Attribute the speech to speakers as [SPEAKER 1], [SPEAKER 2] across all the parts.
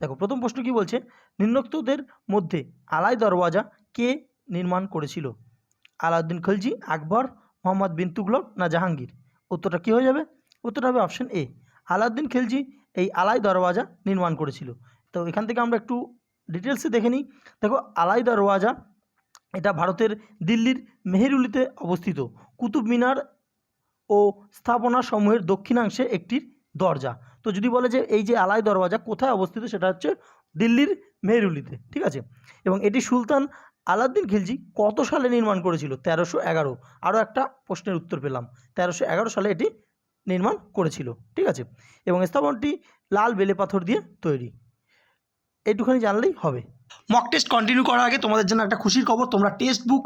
[SPEAKER 1] দেখো, প্রথম প্রশ্ন কি বলছে? নিম্নোক্তদের মধ্যে আলাই দরওয়াজা কে নির্মাণ করেছিল? আলাউদ্দিন খলজি, আকবর, মোহাম্মদ বিন তুগলক না জাহাঙ্গীর? উত্তরটা কী হয়ে যাবে? উত্তরটা হবে অপশন এ আলাউদ্দিন খিলজি এই আলাই দরওয়াজা নির্মাণ করেছিল। তো এখান থেকে আমরা একটু ডিটেলসে দেখে নিই। দেখো, আলাই দরওয়াজা এটা ভারতের দিল্লির মেহেরুলিতে অবস্থিত। কুতুব মিনার ও স্থাপনা সমূহের দক্ষিণাংশে একটি দরজা। তো যদি বলে যে এই যে আলাই দরওয়াজা কোথায় অবস্থিত সেটা হচ্ছে দিল্লির মেহরুলিতে, ঠিক আছে? এবং এটি সুলতান আলাউদ্দিন খিলজি কত সালে নির্মাণ করেছিল? তেরোশো এগারো। আরও একটা প্রশ্নের উত্তর পেলাম। তেরোশো এগারো সালে এটি নির্মাণ করেছিল, ঠিক আছে? এবং স্থাপনটি লাল বেলে পাথর দিয়ে তৈরি। এইটুখানি জানলেই হবে। মক টেস্ট কন্টিনিউ করার আগে তোমাদের জন্য একটা খুশির খবর, তোমরা টেক্সট বুক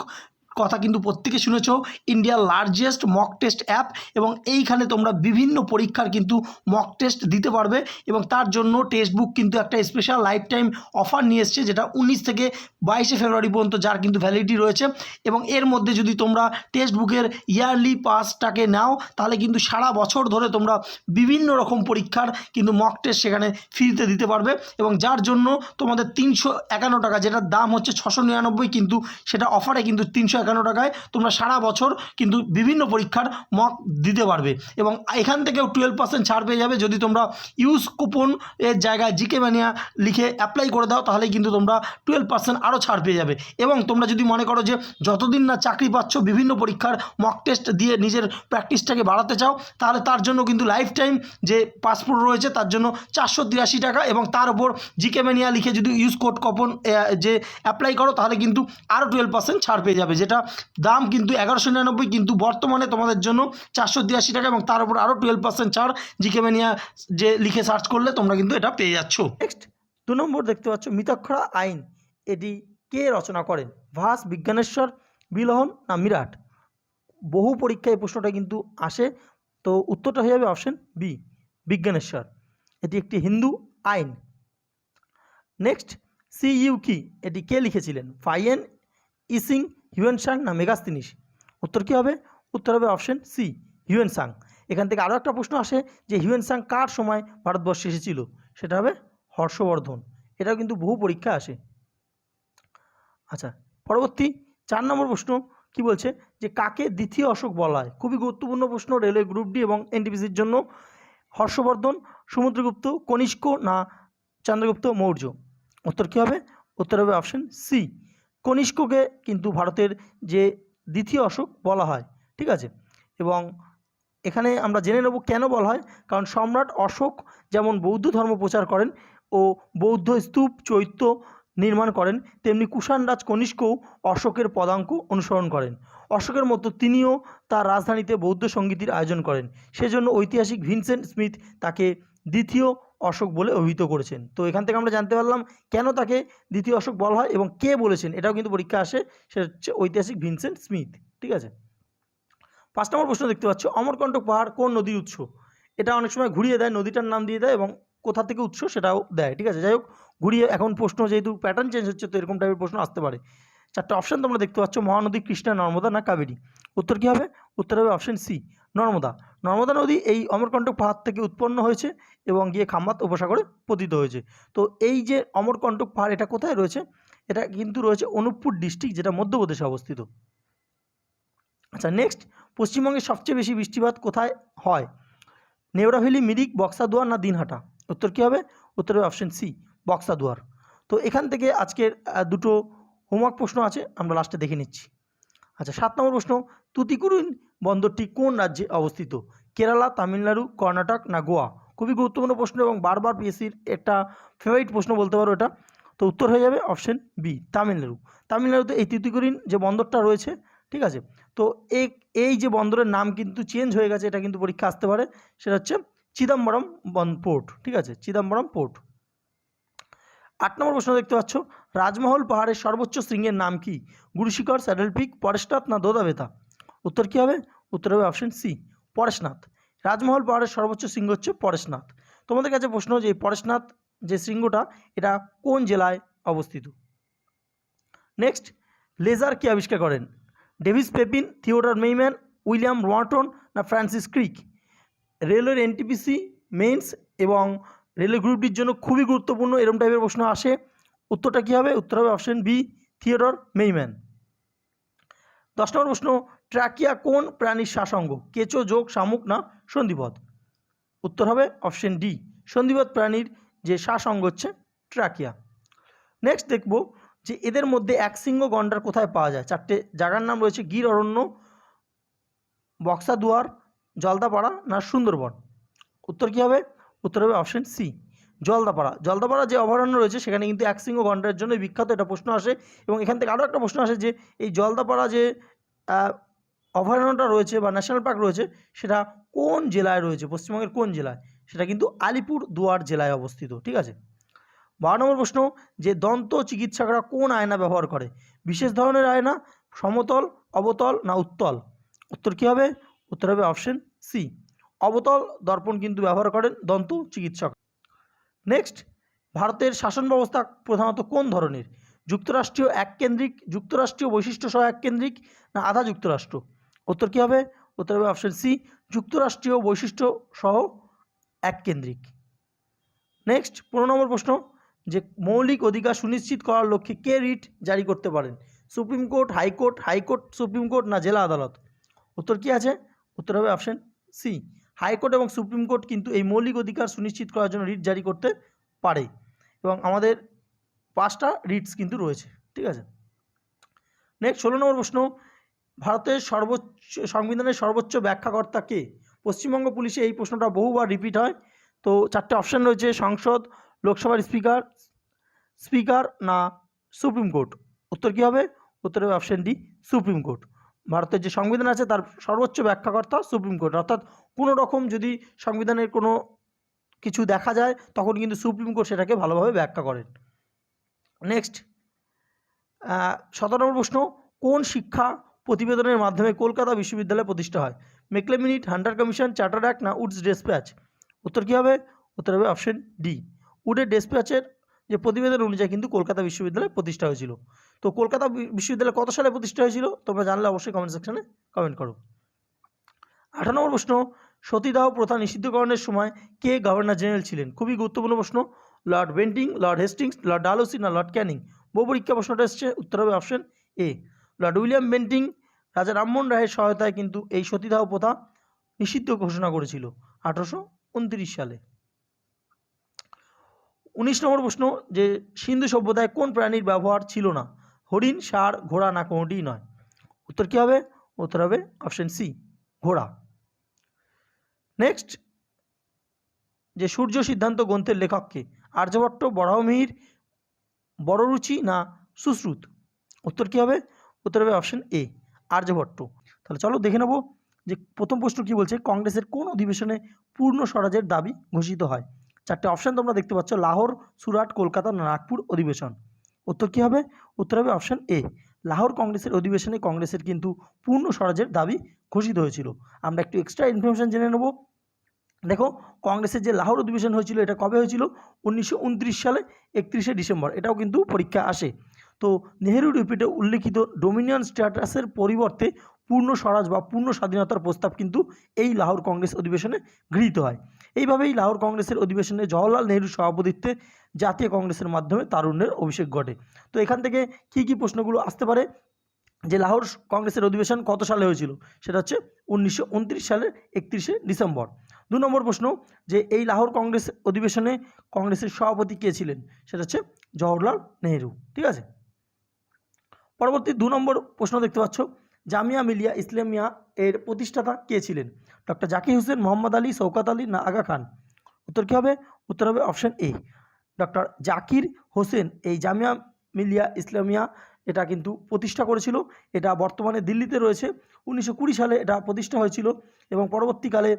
[SPEAKER 1] কথা কিন্তু প্রত্যেকে শুনেছো ইন্ডিয়ার লার্জেস্ট মক টেস্ট অ্যাপ এবং এইখানে তোমরা বিভিন্ন পরীক্ষার কিন্তু মক টেস্ট দিতে পারবে এবং তার জন্য টেক্সট বুক কিন্তু একটা স্পেশাল লাইফ টাইম অফার নিয়ে এসছে যেটা উনিশ থেকে বাইশে ফেব্রুয়ারি পর্যন্ত যার কিন্তু ভ্যালিডিটি রয়েছে এবং এর মধ্যে যদি তোমরা টেক্সট বুকের ইয়ারলি পাসটাকে নাও, তাহলে কিন্তু সারা বছর ধরে তোমরা বিভিন্ন রকম পরীক্ষার কিন্তু মক টেস্ট সেখানে ফ্রিতে দিতে পারবে এবং যার জন্য তোমাদের তিনশো একান্ন টাকা, যেটার দাম হচ্ছে ছশো নিরানব্বই কিন্তু সেটা অফারে কিন্তু তিনশো একান্ন টাকায় তোমরা সারা বছর কিন্তু বিভিন্ন পরীক্ষার মক দিতে পারবে। এবং এখান থেকেও টুয়েলভ পার্সেন্ট ছাড় পেয়ে যাবে। যদি তোমরা ইউজ কুপন এর জায়গায় জিকে ম্যানিয়া লিখে অ্যাপ্লাই করে দাও, তাহলে কিন্তু তোমরা টুয়েলভ পার্সেন্ট আরও ছাড় পেয়ে যাবে। এবং তোমরা যদি মনে করো যে যতদিন না চাকরি পাচ্ছ, বিভিন্ন পরীক্ষার মক টেস্ট দিয়ে নিজের প্র্যাকটিসটাকে বাড়াতে চাও, তাহলে তার জন্য কিন্তু লাইফ টাইম যে পাসপোর্ট রয়েছে, তার জন্য চারশো তিরাশি টাকা এবং তার উপর জিকে ম্যানিয়া লিখে যদি ইউজ কোড কপন যে অ্যাপ্লাই করো, তাহলে কিন্তু আরও টুয়েলভ পার্সেন্ট ছাড় পেয়ে যাবে, যেটা দাম কিন্তু এগারোশো নিরানব্বই, কিন্তু বর্তমানে তোমাদের জন্য চারশো তিরাশি টাকা এবং তার উপর আরও টুয়েলভ পার্সেন্ট ছাড় জিকে যে লিখে সার্চ করলে তোমরা কিন্তু এটা পেয়ে যাচ্ছ। নেক্সট দু নম্বর দেখতে পাচ্ছ মিতক্ষরা আইন। এটি কে রচনা করেন? ভাস বিজ্ঞানেশ্বর, বিলহন না মিরাট? বহু পরীক্ষায় এই প্রশ্নটা কিন্তু আসে। তো উত্তরটা হয়ে যাবে অপশন বি বিজ্ঞানেশ্বর। এটি একটি হিন্দু আইন। নেক্সট সিইউ কি? এটি কে লিখেছিলেন? ফাইয়েন, ইসিং হিউয়েন সাং না মেগাস্তিনিস উত্তর কী হবে? উত্তর হবে অপশন সি হিউয়েন সাং। এখান থেকে আরও একটা প্রশ্ন আসে যে হিউয়েন সাং কার সময় ভারতবর্ষে এসেছিল? সেটা হবে হর্ষবর্ধন। এটাও কিন্তু বহু পরীক্ষা আসে। আচ্ছা পরবর্তী চার নম্বর প্রশ্ন কি বলছে? যে কাকে দ্বিতীয় অশোক বলা হয়? খুবই গুরুত্বপূর্ণ প্রশ্ন রেলওয়ে গ্রুপ ডি এবং এনটিপিসির জন্য। হর্ষবর্ধন সমুদ্রগুপ্ত কনিষ্ক না চন্দ্রগুপ্ত মৌর্য? উত্তর কী হবে? উত্তর হবে অপশন সি কনিষ্ককে কিন্তু ভারতের যে দ্বিতীয় অশোক বলা হয়, ঠিক আছে? এবং এখানে আমরা জেনে নেব কেন বলা হয়? কারণ সম্রাট অশোক যেমন বৌদ্ধ ধর্ম প্রচার করেন ও বৌদ্ধ স্তূপ চৈত্য নির্মাণ করেন, তেমনি কুষাণ রাজ কনিষ্কও অশোকের পদাঙ্ক অনুসরণ করেন। অশোকের মতো তিনিও তার রাজধানীতে বৌদ্ধ সঙ্গীতের আয়োজন করেন। সেজন্য ঐতিহাসিক ভিনসেন্ট স্মিথ তাকে দ্বিতীয় অশোক বলে অভিহিত করেছেন। তো এখান থেকে আমরা জানতে পারলাম কেন তাকে দ্বিতীয় অশোক বলা হয় এবং কে বলেছেন, এটাও কিন্তু পরীক্ষা আসে, সেটা হচ্ছে ঐতিহাসিক ভিনসেন্ট স্মিথ, ঠিক আছে? পাঁচ নম্বর প্রশ্ন দেখতে পাচ্ছ, অমরকণ্টক পাহাড় কোন নদীর উৎস? এটা অনেক সময় ঘুরিয়ে দেয়, নদীটার নাম দিয়ে দেয় এবং কোথা থেকে উৎস সেটাও দেয়, ঠিক আছে? যাই হোক, ঘুরিয়ে, এখন প্রশ্ন যেহেতু প্যাটার্ন চেঞ্জ হচ্ছে, তো এরকম টাইপের প্রশ্ন আসতে পারে। চারটে অপশান তোমরা দেখতে পাচ্ছ, মহানদী, কৃষ্ণা, নর্মদা না কাবেরী? উত্তর কী হবে? উত্তর হবে অপশান সি নর্মদা। নর্মদা নদী এই অমরকণ্টক পাহাড় থেকে উৎপন্ন হয়েছে এবং গিয়ে খাম্বাত উপসাগরে পতিত হয়েছে। তো এই যে অমরকণ্টক পাহাড়, এটা কোথায় রয়েছে? এটা কিন্তু রয়েছে অনুপপুর ডিস্ট্রিক্ট যেটা মধ্যপ্রদেশে অবস্থিত। আচ্ছা নেক্সট পশ্চিমবঙ্গে সবচেয়ে বেশি বৃষ্টিপাত কোথায় হয়? নেওড়াভেলি, মিরিক, বক্সাদুয়ার না দিনহাটা? উত্তর কী হবে? উত্তর হবে অপশন সি বক্সাদুয়ার। তো এখান থেকে আজকের দুটো হোমওয়ার্ক প্রশ্ন আছে, আমরা লাস্টে দেখে নিচ্ছি। আচ্ছা সাত নম্বর প্রশ্ন তুতিকুরিন বন্দরটি কোন রাজ্যে অবস্থিত? কেরালা, তামিলনাড়ু, কর্ণাটক না গোয়া? খুবই গুরুত্বপূর্ণ প্রশ্ন এবং বারবার পিএসসির একটা ফেভারিট প্রশ্ন বলতে পারো এটা। তো উত্তর হয়ে যাবে অপশন বি তামিলনাড়ু। তামিলনাড়ুতে এই তুতিকুরিন যে বন্দরটা রয়েছে, ঠিক আছে? তো এই এই যে বন্দরের নাম কিন্তু চেঞ্জ হয়ে গেছে, এটা কিন্তু পরীক্ষা আসতে পারে। সেটা হচ্ছে চিদম্বরম পোর্ট ঠিক আছে? চিদম্বরম পোর্ট আট নম্বর প্রশ্ন দেখতে পাচ্ছ। রাজমহল পাহাড়ের সর্বোচ্চ শৃঙ্গের নাম কি? গুরুশিখর স্যাডেল পিক পরেশনাথ না দোদাবেতা? উত্তর কী হবে? উত্তর হবে অপশন সি পরেশনাথ। রাজমহল পাহাড়ের সর্বোচ্চ শৃঙ্গ হচ্ছে পরেশনাথ। তোমাদের কাছে প্রশ্ন যে, পরেশনাথ যে শৃঙ্গটা, এটা কোন জেলায় অবস্থিত? নেক্সট লেজার কে আবিষ্কার করেন? Davis Pepin, Theodore Maiman, William Wharton না ফ্রান্সিস ক্রিক? রেলওয়ের এনটিপিসি মেইনস এবং রেলের গ্রুপটির জন্য খুবই গুরুত্বপূর্ণ এরম টাইপের প্রশ্ন আসে। উত্তরটা কী হবে? উত্তর হবে অপশন বি থিয়েটর মেইম্যান দশ নম্বর প্রশ্ন ট্র্যাকিয়া কোন প্রাণীর শ্বাসঙ্গ কেঁচো, যোগ, শামুক না সন্ধিপদ উত্তর হবে অপশন ডি সন্ধিপদ প্রাণীর যে শ্বাসঙ্গ হচ্ছে ট্র্যাকিয়া নেক্সট দেখব যে এদের মধ্যে একশৃঙ্গ গন্ডার কোথায় পাওয়া যায়? চারটে জায়গার নাম রয়েছে গির, অরণ্য, বক্সাদুয়ার, জলদাপাড়া না সুন্দরবন? উত্তর কী হবে? উত্তর হবে অপশন সি জলদাপাড়া। জলদাপাড়া যে অভয়ারণ্য রয়েছে, সেখানে কিন্তু একশৃঙ্গ গন্ডারের জন্য বিখ্যাত এটা প্রশ্ন আসে এবং এখান থেকে আরও একটা প্রশ্ন আসে যে, এই জলদাপাড়া যে অভয়ারণ্যটা রয়েছে বা ন্যাশনাল পার্ক রয়েছে, সেটা কোন জেলায় রয়েছে? পশ্চিমবঙ্গের কোন জেলায়? সেটা কিন্তু আলিপুর দুয়ার জেলায় অবস্থিত, ঠিক আছে? বারো নম্বর প্রশ্ন, যে দন্ত চিকিৎসকরা কোন আয়না ব্যবহার করে? বিশেষ ধরনের আয়না, সমতল, অবতল না উত্তল? উত্তর কী হবে? উত্তর হবে অপশন সি অবতল দর্পণ কিন্তু ব্যবহার করেন দন্ত চিকিৎসক। নেক্সট ভারতের শাসন ব্যবস্থা প্রধানত কোন ধরনের? যুক্তরাষ্ট্রীয় এককেন্দ্রিক, যুক্তরাষ্ট্রীয় বৈশিষ্ট্য সহ এককেন্দ্রিক না আধা যুক্তরাষ্ট্র? উত্তর কী হবে? উত্তর হবে অপশন সি যুক্তরাষ্ট্রীয় বৈশিষ্ট্য সহ এককেন্দ্রিক। নেক্সট পনেরো নম্বর প্রশ্ন, যে মৌলিক অধিকার সুনিশ্চিত করার লক্ষ্যে কে রিট জারি করতে পারেন? Supreme court, high court high court, supreme court না জেলা আদালত? উত্তর কী আছে? উত্তর হবে অপশন সি হাইকোর্ট এবং সুপ্রিম কোর্ট কিন্তু এই মৌলিক অধিকার সুনিশ্চিত করার জন্য রিট জারি করতে পারে এবং আমাদের পাঁচটা রিটস কিন্তু রয়েছে, ঠিক আছে? নেক্সট ষোলো নম্বর প্রশ্ন, ভারতের সর্বোচ্চ, সংবিধানের সর্বোচ্চ ব্যাখ্যাকর্তা কে? পশ্চিমবঙ্গ পুলিশে এই প্রশ্নটা বহুবার রিপিট হয়। তো চারটে অপশান রয়েছে, সংসদ, লোকসভার স্পিকার স্পিকার না, সুপ্রিম কোর্ট। উত্তর কী হবে? উত্তর হবে অপশান ডি, সুপ্রিম কোর্ট। ভারতের যে সংবিধান আছে তার সর্বোচ্চ ব্যাখ্যাকর্তা সুপ্রিম কোর্ট। অর্থাৎ কোনো রকম যদি সংবিধানের কোনো কিছু দেখা যায়, তখন কিন্তু সুপ্রিম কোর্ট সেটাকে ভালোভাবে ব্যাখ্যা করেন। নেক্সট সতেরো নম্বর প্রশ্ন, কোন শিক্ষা প্রতিবেদনের মাধ্যমে কলকাতা বিশ্ববিদ্যালয় প্রতিষ্ঠা হয়? Macaulay minute, Hunter commission charter act না উডস ডেসপ্যাচ? উত্তর কী হবে? উত্তর হবে অপশন ডি। উডের ডেসপ্যাচের যে প্রতিবেদন অনুযায়ী কিন্তু কলকাতা বিশ্ববিদ্যালয় প্রতিষ্ঠা হয়েছিল। তো কলকাতা বিশ্ববিদ্যালয় কত সালে প্রতিষ্ঠা হয়েছিল? তোমরা জানলে অবশ্যই কমেন্ট সেকশনে কমেন্ট করো। আঠারো নম্বর প্রশ্ন, সতীদাহ প্রথা নিষিদ্ধকরণের সময় কে গভর্নর জেনারেল ছিলেন? খুবই গুরুত্বপূর্ণ প্রশ্ন। Lord Bentinck Lord Hastings Lord Dalhousie না লর্ড ক্যানিং বহু পরীক্ষা প্রশ্নটা এসছে, উত্তর হবে option A Lord William Bentinck Raja Rammohan রায়ের সহায়তায় কিন্তু এই সতীদাহ প্রথা নিষিদ্ধ ঘোষণা করেছিল আঠারোশো উনত্রিশ সালে। উনিশ নম্বর প্রশ্ন, যে সিন্ধু সভ্যতায় কোন প্রাণীর ব্যবহার ছিল না? হরিণ, ষাঁড়, ঘোড়া না কোনোটিই নয়। উত্তর কী হবে? উত্তর হবে অপশন সি ঘোড়া। নেক্সট যে সূর্য সিদ্ধান্ত গ্রন্থের লেখককে আর্যভট্ট বরাহমিহির বড়রুচি না সুশ্রুত? উত্তর কী হবে? উত্তর হবে অপশন এ আর্যভট্ট। তাহলে চলো দেখে নেব যে প্রথম প্রশ্ন কী বলছে, কংগ্রেসের কোন অধিবেশনে পূর্ণ স্বরাজের দাবি ঘোষিত হয়? চারটে অপশান তোমরা দেখতে পাচ্ছ, লাহোর, সুরাট, কলকাতা নাগপুর অধিবেশন। উত্তর কী হবে? উত্তর হবে অপশান এ লাহোর কংগ্রেসের অধিবেশনে কংগ্রেসের কিন্তু পূর্ণ স্বরাজের দাবি ঘোষিত হয়েছিল। আমরা একটু এক্সট্রা ইনফরমেশন জেনে নেব। দেখো, কংগ্রেসের যে লাহোর অধিবেশন হয়েছিল, এটা কবে হয়েছিল? উনিশশো উনত্রিশ সালে একত্রিশে ডিসেম্বর। এটাও কিন্তু পরীক্ষা আসে। তো নেহেরু রিপিটে উল্লেখিত ডোমিনিয়ন স্ট্যাটাসের পরিবর্তে পূর্ণ স্বরাজ বা পূর্ণ স্বাধীনতার প্রস্তাব কিন্তু এই লাহোর কংগ্রেস অধিবেশনে গৃহীত হয়। এইভাবেই লাহোর কংগ্রেসের অধিবেশনে জওহরলাল নেহরুর সভাপতিত্বে জাতীয় কংগ্রেসের মাধ্যমে তারুণ্যের অভিষেক ঘটে। তো এখান থেকে কী কী প্রশ্নগুলো আসতে পারে? যে লাহোর কংগ্রেসের অধিবেশন কত সালে হয়েছিল? সেটা হচ্ছে উনিশশো উনত্রিশ সালের একত্রিশে ডিসেম্বর। দু নম্বর প্রশ্ন, যে এই লাহোর কংগ্রেস অধিবেশনে কংগ্রেসের সভাপতি কে ছিলেন? সেটা হচ্ছে জওহরলাল নেহেরু। ঠিক আছে? পরবর্তী দু নম্বর প্রশ্ন দেখতে পাচ্ছ, জামিয়া মিলিয়া ইসলামিয়া এর প্রতিষ্ঠাতা কে ছিলেন? ডক্টর জাকির হোসেন, মোহাম্মদ আলী শৌকাত আলী না আগা খান? উত্তর কী হবে? উত্তর হবে option A. Doctor Zakir Hussain এই জামিয়া মিলিয়া ইসলামিয়া এটা কিন্তু প্রতিষ্ঠা করেছিল। এটা বর্তমানে দিল্লিতে রয়েছে। উনিশশো কুড়ি সালে এটা প্রতিষ্ঠা হয়েছিল এবং পরবর্তীকালে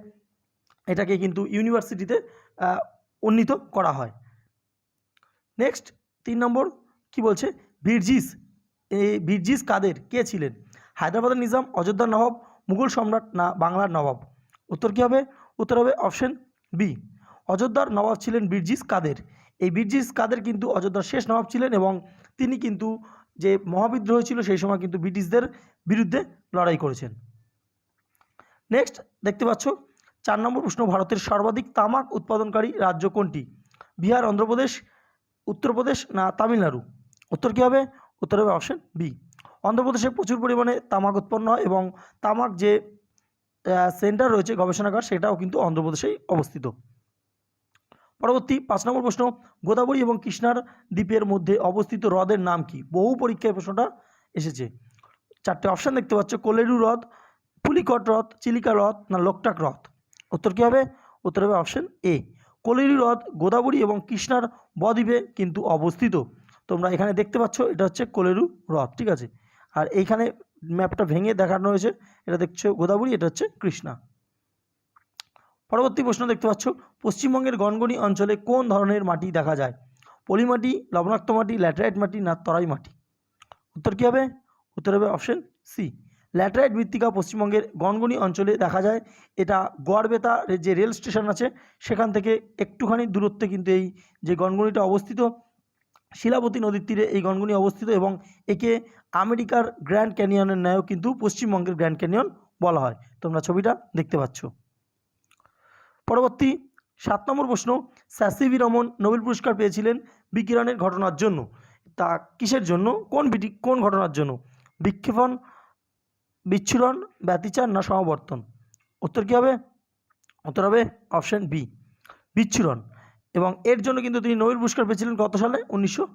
[SPEAKER 1] এটাকে কিন্তু ইউনিভার্সিটিতে উন্নীত করা হয়। নেক্সট, তিন নম্বর কি বলছে? বীরজিস এই বীরজিস কাদের? কে ছিলেন? হায়দ্রাবাদের নিজাম অযোধ্যার নবাব, মুঘল সম্রাট না বাংলার নবাব? উত্তর কী হবে? উত্তর হবে অপশন বি। অযোধ্যার নবাব ছিলেন বীরজিস কাদের? এই বীরজিস কাদের কিন্তু অযোধ্যার শেষ নবাব ছিলেন এবং তিনি কিন্তু যে মহাবিদ্রোহ ছিল সেই সময় কিন্তু ব্রিটিশদের বিরুদ্ধে লড়াই করেছেন। নেক্সট দেখতে পাচ্ছ, চার নম্বর প্রশ্ন, ভারতের সর্বাধিক তামাক উৎপাদনকারী রাজ্য কোনটি? বিহার, অন্ধ্রপ্রদেশ, উত্তরপ্রদেশ না তামিলনাড়ু? উত্তর কী হবে? উত্তর হবে অপশন বি অন্ধ্রপ্রদেশে প্রচুর পরিমাণে তামাক উৎপন্ন হয় এবং তামাক যে সেন্টার রয়েছে গবেষণাগার, সেটাও কিন্তু অন্ধ্রপ্রদেশেই অবস্থিত। পরবর্তী পাঁচ নম্বর প্রশ্ন, গোদাবরী এবং কৃষ্ণার দ্বীপের মধ্যে অবস্থিত হ্রদের নাম কি? বহু পরীক্ষায় প্রশ্নটা এসেছে। চারটে অপশান দেখতে পাচ্ছ, কোলেরু হ্রদ, পুলিকট হ্রদ, চিলিকা হ্রদ না লোকটাক হ্রদ? উত্তর কী হবে? উত্তর হবে অপশন এ কোলেরু হ্রদ, গোদাবরী এবং কৃষ্ণার বদ্বীপে কিন্তু অবস্থিত। তোমরা এখানে দেখতে পাচ্ছ, এটা হচ্ছে কোলেরু হ্রদ, ঠিক আছে? আর এইখানে ম্যাপটা ভেঙে দেখানো হয়েছে, এটা দেখছ গোদাবরী, এটা হচ্ছে কৃষ্ণা। পরবর্তী প্রশ্ন দেখতে পাচ্ছ, পশ্চিমবঙ্গের গনগনি অঞ্চলে কোন ধরনের মাটি দেখা যায়? পলি মাটি, লবণাক্ত মাটি, ল্যাটেরাইট মাটি না তরাই মাটি? উত্তর কী হবে? উত্তর হবে অপশন সি ল্যাটেরাইট মৃত্তিকা পশ্চিমবঙ্গের গনগনি অঞ্চলে দেখা যায়। এটা গড়বেতা যে রেল স্টেশন আছে, সেখান থেকে একটুখানি দূরত্বে কিন্তু এই যে গনগনিটা অবস্থিত, শিলাবতী নদীর তীরে এই গনগনি অবস্থিত এবং একে আমেরিকার গ্র্যান্ড ক্যানিয়নের ন্যায়ও কিন্তু পশ্চিমবঙ্গের গ্র্যান্ড ক্যানিয়ন বলা হয়। তোমরা ছবিটা দেখতে পাচ্ছ। পরবর্তী সাত নম্বর প্রশ্ন স্যাসিভি রমন নোবেল পুরস্কার পেয়েছিলেন বিকিরণের ঘটনার জন্য। তা কিসের জন্য? কোন বিটি, কোন ঘটনার জন্য? বিক্ষেপণ, বিচ্ছুরণ, ব্যতিচার না সমাবর্তন? উত্তর কী হবে? উত্তর হবে অপশন বি, বিচ্ছুরণ। এবং এর জন্য কিন্তু তিনি নোবেল পুরস্কার পেয়েছিলেন কত সালে? উনিশশো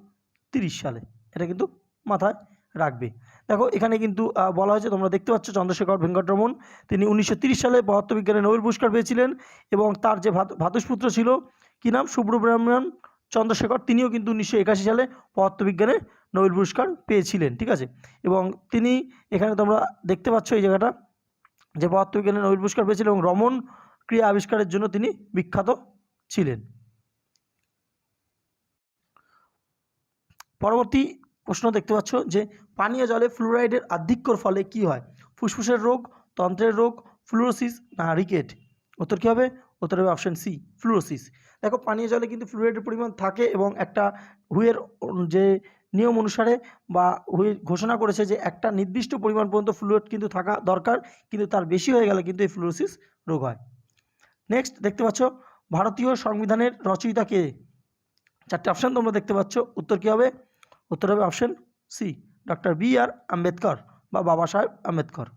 [SPEAKER 1] সালে। এটা কিন্তু মাথায় রাখবে। দেখো, এখানে কিন্তু বলা হয়েছে, তোমরা দেখতে পাচ্ছ চন্দ্রশেখর ভেঙ্কটরমন, তিনি উনিশশো সালে পদার্থবিজ্ঞানে নোবেল পুরস্কার পেয়েছিলেন এবং তার যে ভাত, ভাতুষপুত্র ছিল, কী নাম? সুব্রমণ্যম চন্দ্রশেখর, তিনিও কিন্তু উনিশশো একাশি সালে পদার্থবিজ্ঞানে নোবেল পুরস্কার পেয়েছিলেন, ঠিক আছে? এবং তিনি, এখানে তোমরা দেখতে পাচ্ছ এই জায়গাটা, যে পদার্থবিজ্ঞানে নোবেল পুরস্কার পেয়েছিলেন এবং রমন ক্রিয়া আবিষ্কারের জন্য তিনি বিখ্যাত ছিলেন। পরবর্তী প্রশ্ন দেখতে পাচ্ছ যে পানীয় জলে ফ্লুরাইডের আধিক্যর ফলে কি হয়? ফুসফুসের রোগ, তন্ত্রের রোগ ফ্লুরোসিস না রিকেট উত্তর কী হবে? উত্তর হবে অপশান সি ফ্লুরোসিস দেখো, পানীয় জলে কিন্তু ফ্লুরাইডের পরিমাণ থাকে এবং একটা হুয়ের যে নিয়ম অনুসারে বা হুয়ে ঘোষণা করেছে যে একটা নির্দিষ্ট পরিমাণ পর্যন্ত ফ্লুইড কিন্তু থাকা দরকার, কিন্তু তার বেশি হয়ে গেলে কিন্তু এই ফ্লুরোসিস রোগ হয়। নেক্সট দেখতে পাচ্ছ, ভারতীয় সংবিধানের রচয়িতা কে? চারটে অপশান তোমরা দেখতে পাচ্ছ, উত্তর কী হবে? উত্তর হবে option C doctor B R Ambedkar বা বাবা সাহেব আম্বেদকর।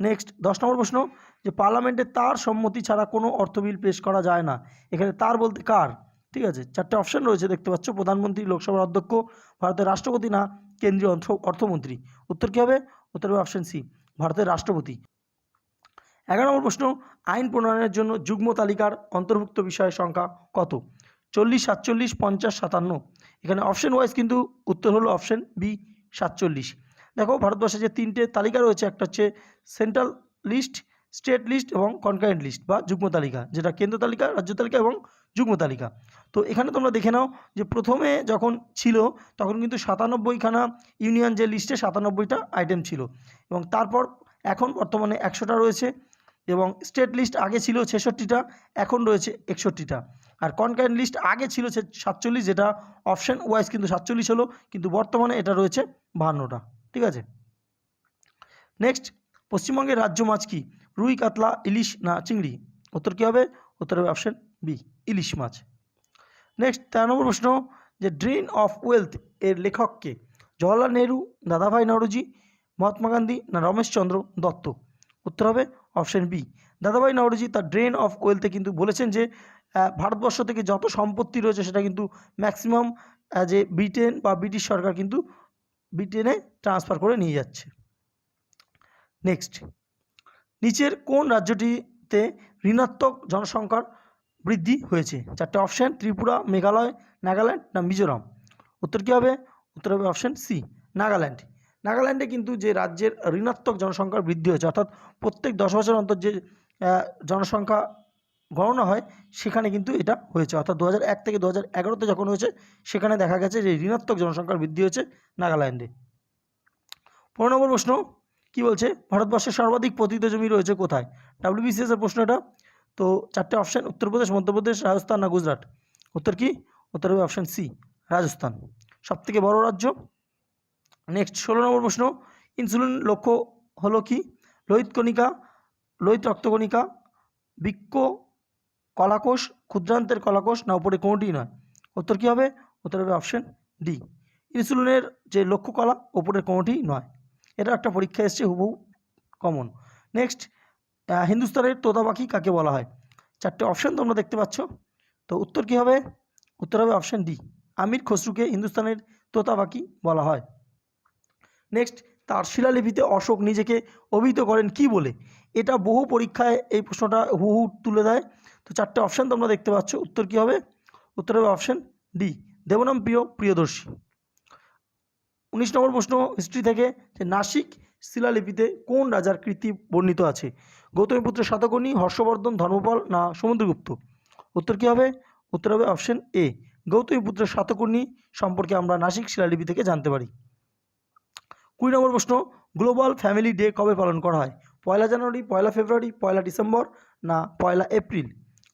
[SPEAKER 1] নেক্সট দশ নম্বর প্রশ্ন, যে পার্লামেন্টে তার সম্মতি ছাড়া কোনো অর্থ বিল পেশ করা যায় না। এখানে তার বলতে কার? ঠিক আছে, চারটে অপশন রয়েছে, দেখতে পাচ্ছ। প্রধানমন্ত্রী, লোকসভার অধ্যক্ষ, ভারতের রাষ্ট্রপতি না কেন্দ্রীয় অর্থ, অর্থমন্ত্রী? উত্তর কী হবে? উত্তর হবে অপশন সি ভারতের রাষ্ট্রপতি। এগারো নম্বর প্রশ্ন, আইন প্রণয়নের জন্য যুগ্ম তালিকার অন্তর্ভুক্ত বিষয়ের সংখ্যা কত? চল্লিশ সাতচল্লিশ পঞ্চাশ সাতান্ন। এখানে অপশন ওয়াইজ কিন্তু উত্তর হলো অপশন বি সাতচল্লিশ। দেখো, ভারতবর্ষে যে তিনটে তালিকা রয়েছে, একটা হচ্ছে সেন্ট্রাল লিস্ট, স্টেট লিস্ট এবং কনকারেন্ট লিস্ট বা যুগ্ম তালিকা, যেটা কেন্দ্র তালিকা, রাজ্য তালিকা এবং যুগ্ম তালিকা। তো এখানে তোমরা দেখে নাও যে প্রথমে যখন ছিল, তখন কিন্তু সাতানব্বইখানা ইউনিয়ন যে লিস্টে সাতানব্বইটা আইটেম ছিল এবং তারপর এখন বর্তমানে একশোটা রয়েছে এবং স্টেট লিস্ট আগে ছিল ছেষট্টিটা, এখন রয়েছে একষট্টিটা। আর কনকারেন্ট লিস্ট আগে ছিল সে সাতচল্লিশ, যেটা অপশান ওয়াইজ কিন্তু সাতচল্লিশ হলো, কিন্তু বর্তমানে এটা রয়েছে বাহান্নটা, ঠিক আছে? নেক্সট পশ্চিমবঙ্গের রাজ্য মাছ কি? রুই, কাতলা, ইলিশ না চিংড়ি? উত্তর কী হবে? উত্তর হবে অপশান বি ইলিশ মাছ। নেক্সট তেরো নম্বর প্রশ্ন, যে ড্রেন অফ ওয়েলথ এর লেখককে জওয়াহরলাল নেহরু, দাদাভাই নওরোজি, মহাত্মা গান্ধী না রমেশচন্দ্র দত্ত? উত্তর হবে অপশন বি। দাদাভাই নওরোজি তার ড্রেন অফ ওয়েলথে কিন্তু বলেছেন যে ভারতবর্ষ থেকে যত সম্পত্তি রয়েছে সেটা কিন্তু ম্যাক্সিমাম যে ব্রিটেন বা ব্রিটিশ সরকার কিন্তু ব্রিটেনে ট্রান্সফার করে নিয়ে যাচ্ছে। নেক্সট নিচের কোন রাজ্যটিতে ঋণাত্মক জনসংখ্যার বৃদ্ধি হয়েছে? চারটে অপশান ত্রিপুরা, মেঘালয়, নাগাল্যান্ড না মিজোরাম? উত্তর কী হবে? উত্তর হবে অপশান সি নাগাল্যান্ড। নাগাল্যান্ডে কিন্তু যে রাজ্যের ঋণাত্মক জনসংখ্যার বৃদ্ধি হয়েছে, অর্থাৎ প্রত্যেক দশ বছর অন্তর যে জনসংখ্যা গণনা হয়, সেখানে কিন্তু এটা হয়েছে। অর্থাৎ দু থেকে দু হাজার যখন হয়েছে, সেখানে দেখা গেছে যে ঋণাত্মক জনসংখ্যার বৃদ্ধি হয়েছে নাগাল্যান্ডে। পনেরো নম্বর প্রশ্ন, কি বলছে? ভারতবর্ষের সর্বাধিক পতিত জমি রয়েছে কোথায়? ডাব্লিউবিসিএস এর প্রশ্নটা তো চারটে অপশান উত্তরপ্রদেশ, মধ্যপ্রদেশ, রাজস্থান না গুজরাট? উত্তর কি? উত্তর হবে অপশান সি রাজস্থান। সবথেকে বড় রাজ্য? নেক্সট ষোলো নম্বর প্রশ্ন। ইনসুলিন লক্ষ্য হলো কি? লোহিত কণিকা, লোহিত রক্তকণিকা বৃক্ষ কলাকোষ, ক্ষুদ্রান্তের কলাকোষ, না উপরে কোনোটি নয়। উত্তর কী হবে? উত্তর হবে অপশন ডি ইনসুলিনের যে লক্ষ্য কলা ওপরের কোনোটি নয়। এটা একটা পরীক্ষা এসছে, হুবহু কমন নেক্সট হিন্দুস্তানের তোতা পাখি কাকে বলা হয়? চারটে অপশান তোমরা দেখতে পাচ্ছ। তো উত্তর কী হবে? উত্তর হবে অপশান ডি আমির খসরুকে হিন্দুস্তানের তোতা পাখি বলা হয়। নেক্সট তার শিলালিপিতে অশোক নিজেকে অভিহিত করেন কি বলে? এটা বহু পরীক্ষায় এই প্রশ্নটা হুহু তুলে দেয়। তো চারটে অপশান তোমরা দেখতে পাচ্ছ। উত্তর কী হবে? উত্তর হবে অপশান ডি দেবনাম প্রিয় প্রিয়দর্শী। উনিশ নম্বর প্রশ্ন হিস্ট্রি থেকে যে নাসিক শিলালিপিতে কোন রাজার কৃতি বর্ণিত আছে? গৌতমীপুত্র শতকর্ণী হর্ষবর্ধন ধর্মপাল না সমুদ্রগুপ্ত? উত্তর কী হবে? উত্তর হবে অপশন এ গৌতমীপুত্র শতকর্ণী সম্পর্কে আমরা নাসিক শিলালিপি থেকে জানতে পারি। কুড়ি নম্বর প্রশ্ন গ্লোবাল ফ্যামিলি ডে কবে পালন করা হয়? পয়লা জানুয়ারি, পয়লা ফেব্রুয়ারি, পয়লা ডিসেম্বর না পয়লা এপ্রিল?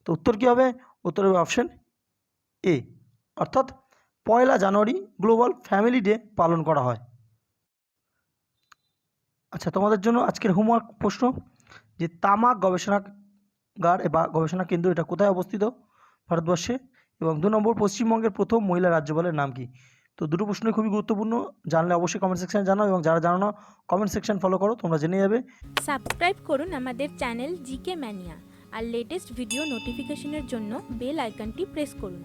[SPEAKER 1] তো উত্তর কী হবে? উত্তর হবে অপশন এ অর্থাৎ পয়লা জানুয়ারি গ্লোবাল ফ্যামিলি ডে পালন করা হয়। আচ্ছা তোমাদের জন্য আজকের হোমওয়ার্ক প্রশ্ন, যে তামাক গবেষণাগার বা গবেষণা কেন্দ্র এটা কোথায় অবস্থিত? ভারতবর্ষে। এবং দু নম্বর পশ্চিমবঙ্গের প্রথম মহিলা রাজ্যপালের নাম কি? তো দুটো প্রশ্নই খুবই গুরুত্বপূর্ণ। জানলে অবশ্যই কমেন্ট সেকশনে জানাও এবং যারা জানো না কমেন্ট সেকশন ফলো করো, তোমরা জেনে যাবে।
[SPEAKER 2] সাবস্ক্রাইব করুন আমাদের চ্যানেল জিকে ম্যানিয়া আর লেটেস্ট ভিডিও নোটিফিকেশনের জন্য বেল আইকনটি প্রেস করুন।